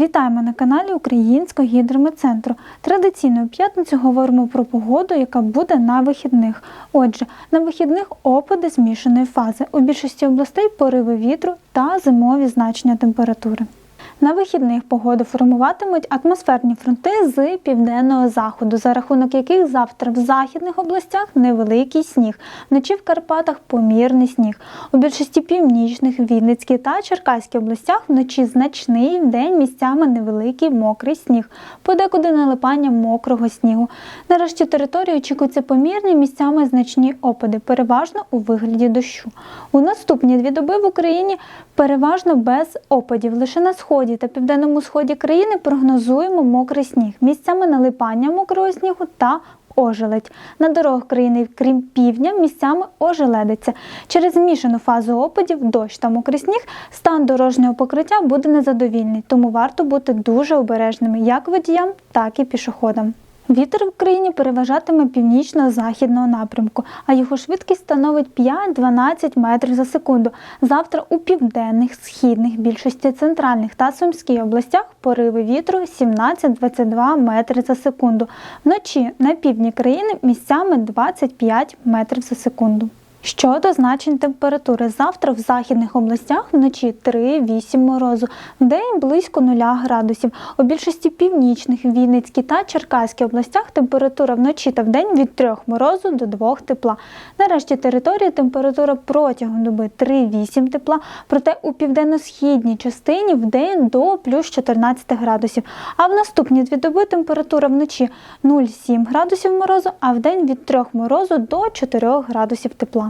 Вітаємо на каналі Українського гідрометцентру. Традиційно у п'ятницю говоримо про погоду, яка буде на вихідних. Отже, на вихідних опади змішаної фази. У більшості областей пориви вітру та зимові значення температури. На вихідних погоду формуватимуть атмосферні фронти з південного заходу, за рахунок яких завтра в західних областях невеликий сніг, вночі в Карпатах помірний сніг. У більшості північних, Вінницькій та Черкаській областях вночі значний, вдень місцями невеликий мокрий сніг, подекуди налипання мокрого снігу. Нарешті території очікуються помірні місцями значні опади, переважно у вигляді дощу. У наступні дві доби в Україні переважно без опадів. Лише на сході та південному сході країни прогнозуємо мокрий сніг, місцями налипання мокрого снігу та ожеледь. На дорогах країни, крім півдня, місцями ожеледиться. Через змішану фазу опадів, дощ та мокрий сніг, стан дорожнього покриття буде незадовільний, тому варто бути дуже обережними як водіям, так і пішоходам. Вітер в Україні переважатиме північно-західного напрямку, а його швидкість становить 5-12 метрів за секунду. Завтра у південних, східних, більшості центральних та сумській областях пориви вітру 17-22 метри за секунду. Вночі на півдні країни місцями 25 метрів за секунду. Щодо значень температури, завтра в західних областях вночі 3-8 морозу, вдень близько 0 градусів. У більшості північних, Вінницькій та Черкаській областях температура вночі та вдень від 3 морозу до 2 тепла. Нарешті території температура протягом доби 3-8 тепла, проте у південно-східній частині вдень до плюс 14 градусів. А в наступні дві доби температура вночі 0,7 градусів морозу, а вдень від 3 морозу до 4 градусів тепла.